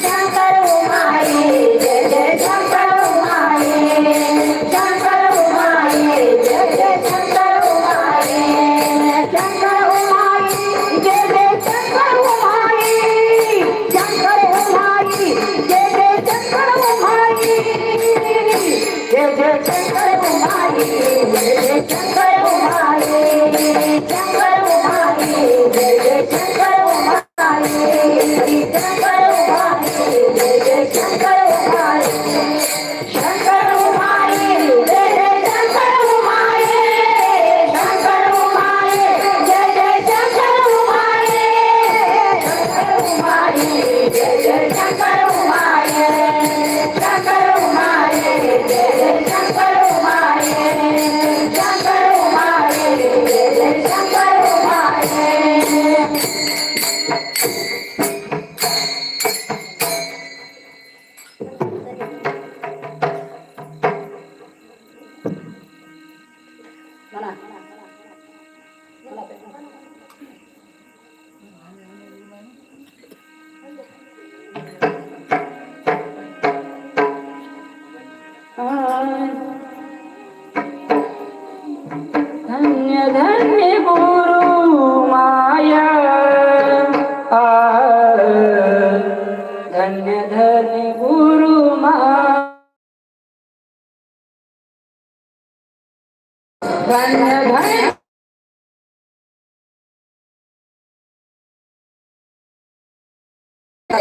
放开我！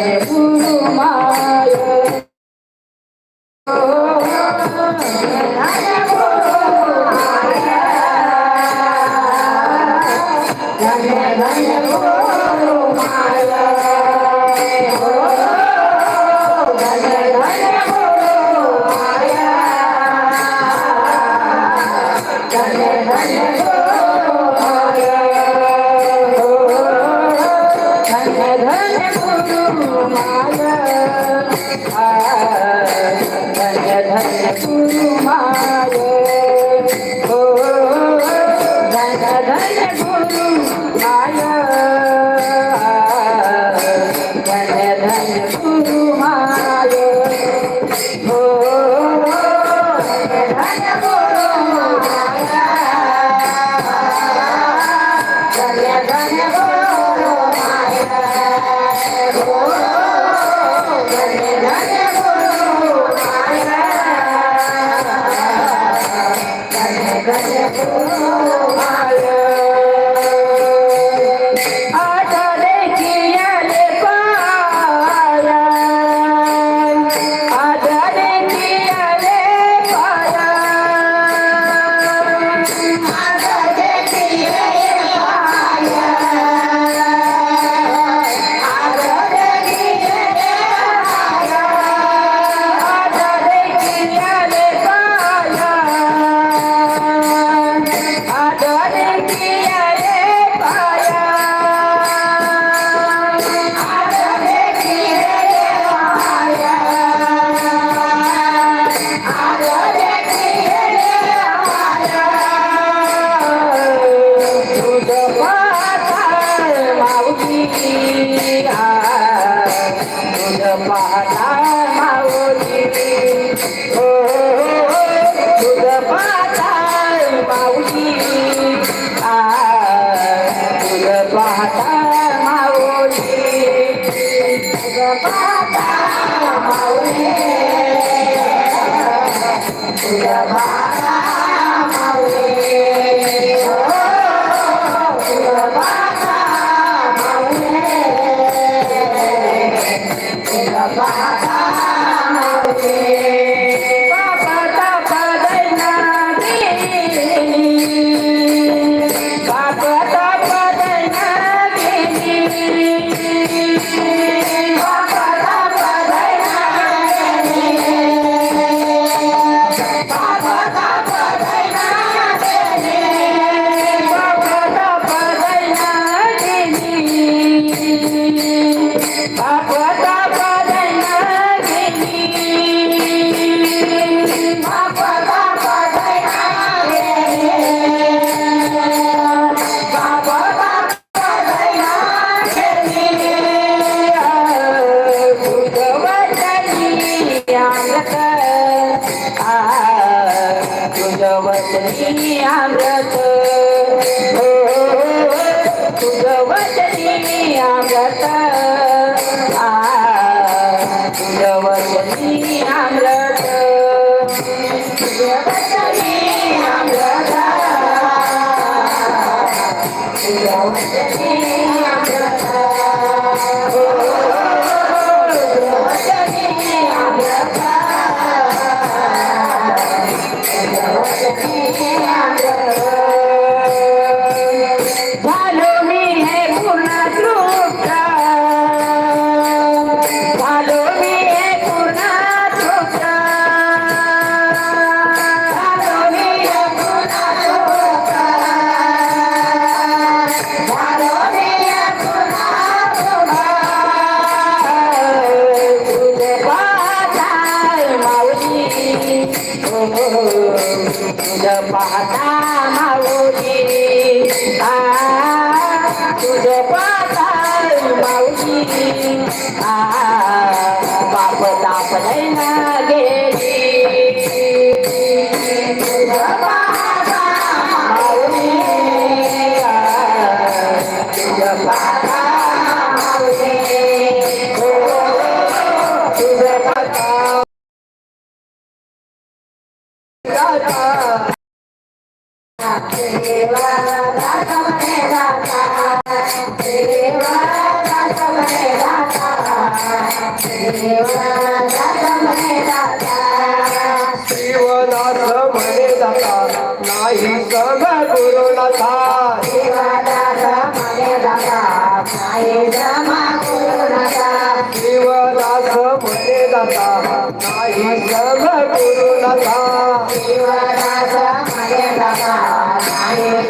Gracias. वचनी आव्रत हो, हो, हो, तुझ वचनी બાપ તાપ નહીં ના नाही सग गुरुनाथा शिवदासा मुने दाता नाही सग गुरुनाथा शिवदासा मुने दाता नाही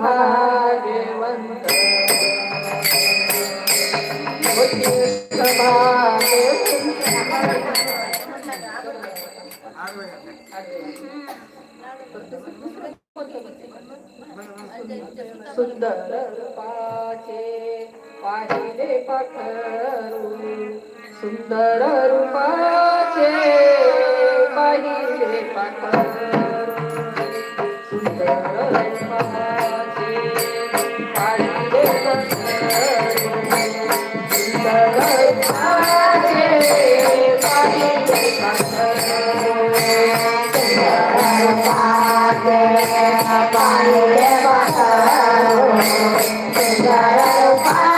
भाग्यवंत सुंदर रूपाचे पाहिले पाखरू सुंदर रूपाचे पाहिले पाखरू सुंदर रूपाचे पा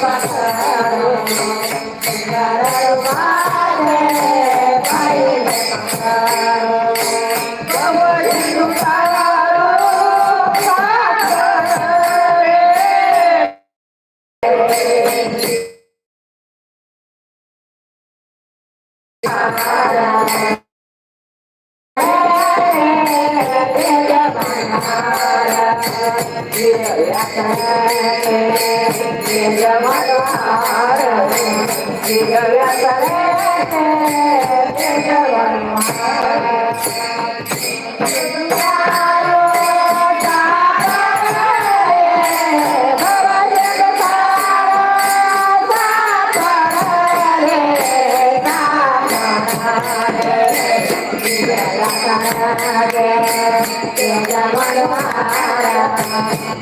Bye.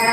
Oh,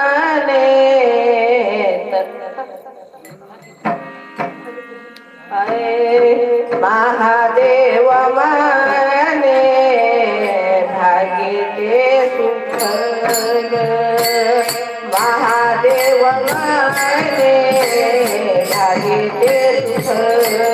अरे महादेव मने भागिले सुख महादेव मने भागिले सुख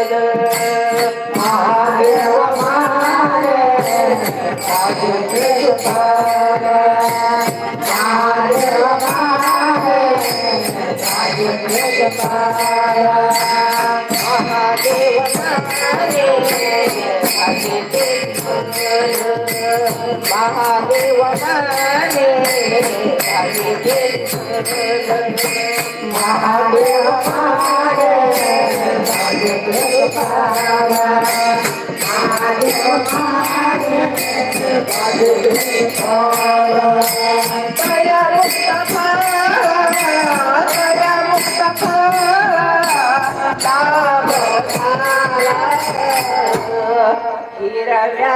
I'm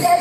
Yeah.